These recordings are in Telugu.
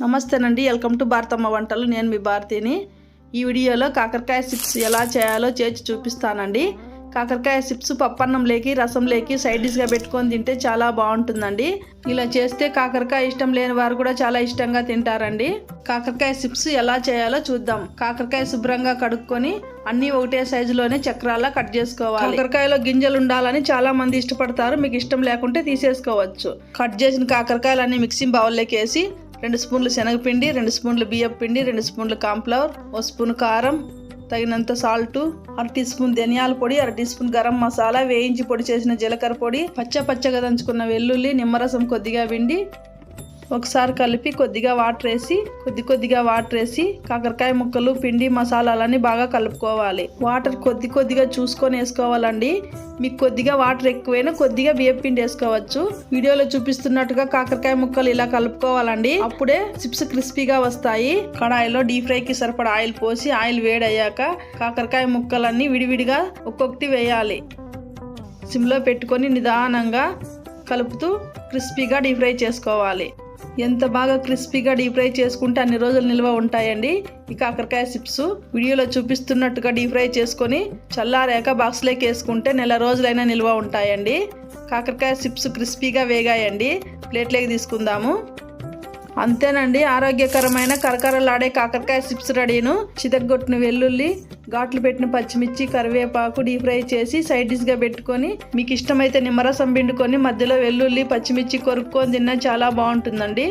నమస్తేనండి. వెల్కమ్ టు భారతమ్మ వంటలు. నేను మీ భారతిని. ఈ వీడియోలో కాకరకాయ చిప్స్ ఎలా చేయాలో చేసి చూపిస్తానండి. కాకరకాయ చిప్స్ పప్పన్నం లేకి రసం లేకి సైడ్ డిష్గా పెట్టుకొని తింటే చాలా బాగుంటుందండి. ఇలా చేస్తే కాకరకాయ ఇష్టం లేని వారు కూడా చాలా ఇష్టంగా తింటారండి. కాకరకాయ చిప్స్ ఎలా చేయాలో చూద్దాం. కాకరకాయ శుభ్రంగా కడుక్కొని అన్నీ ఒకటే సైజులోనే చక్రాల్లో కట్ చేసుకోవాలి. కాకరకాయలో గింజలు ఉండాలని చాలా మంది ఇష్టపడతారు. మీకు ఇష్టం లేకుంటే తీసేసుకోవచ్చు. కట్ చేసిన కాకరకాయలన్నీ మిక్సింగ్ బౌల్లోకి వేసి రెండు స్పూన్లు శనగపిండి రెండు స్పూన్లు బియ్యం పిండి రెండు స్పూన్లు కాంఫ్లవర్ ఓ స్పూన్ కారం తగినంత సాల్ట్ అర టీ స్పూన్ ధనియాల పొడి అర టీ స్పూన్ గరం మసాలా వేయించి పొడి చేసిన జీలకర్ర పొడి పచ్చ పచ్చగా దంచుకున్న వెల్లుల్లి నిమ్మరసం కొద్దిగా విండి ఒకసారి కలిపి కొద్దిగా వాటర్ వేసి కొద్ది కొద్దిగా వాటర్ వేసి కాకరకాయ ముక్కలు పిండి మసాలాలన్నీ బాగా కలుపుకోవాలి. వాటర్ కొద్ది కొద్దిగా చూసుకొని వేసుకోవాలండి. మీకు కొద్దిగా వాటర్ ఎక్కువైనా కొద్దిగా బియ్యం పిండి వేసుకోవచ్చు. వీడియోలో చూపిస్తున్నట్టుగా కాకరకాయ ముక్కలు ఇలా కలుపుకోవాలండి. అప్పుడే చిప్స్ క్రిస్పీగా వస్తాయి. కడాయిలో డీప్ ఫ్రైకి సరిపడా ఆయిల్ పోసి ఆయిల్ వేడయ్యాక కాకరకాయ ముక్కలన్నీ విడివిడిగా ఒక్కొక్కటి వేయాలి. సిమ్లో పెట్టుకొని నిదానంగా కలుపుతూ క్రిస్పీగా డీప్ ఫ్రై చేసుకోవాలి. ఎంత బాగా క్రిస్పీగా డీప్ ఫ్రై చేసుకుంటే అన్ని రోజులు నిల్వ ఉంటాయండి. ఈ కాకరకాయ చిప్స్ వీడియోలో చూపిస్తున్నట్టుగా డీప్ ఫ్రై చేసుకొని చల్లారాక బాక్స్లోకి వేసుకుంటే నెల రోజులైనా నిల్వ ఉంటాయండి. కాకరకాయ చిప్స్ క్రిస్పీగా వేగాయండి. ప్లేట్లోకి తీసుకుందాము. అంతేనండి ఆరోగ్యకరమైన కరకరలాడే కాకరకాయ చిప్స్ రెడీను. చితగొట్టిన వెల్లుల్లి ఘాట్లు పెట్టిన పచ్చిమిర్చి కరివేపాకు డీప్ ఫ్రై చేసి సైడ్ డిష్గా పెట్టుకొని మీకు ఇష్టమైతే నిమ్మరసం పిండుకొని మధ్యలో వెల్లుల్లి పచ్చిమిర్చి కొరుక్కొని తిన్నా చాలా బాగుంటుందండి.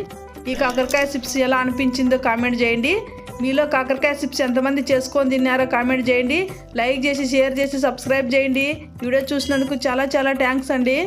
ఈ కాకరకాయ చిప్స్ ఎలా అనిపించిందో కామెంట్ చేయండి. మీలో కాకరకాయ చిప్స్ ఎంతమంది చేసుకొని తిన్నారో కామెంట్ చేయండి. లైక్ చేసి షేర్ చేసి సబ్స్క్రైబ్ చేయండి. వీడియో చూసినందుకు చాలా చాలా థ్యాంక్స్ అండి.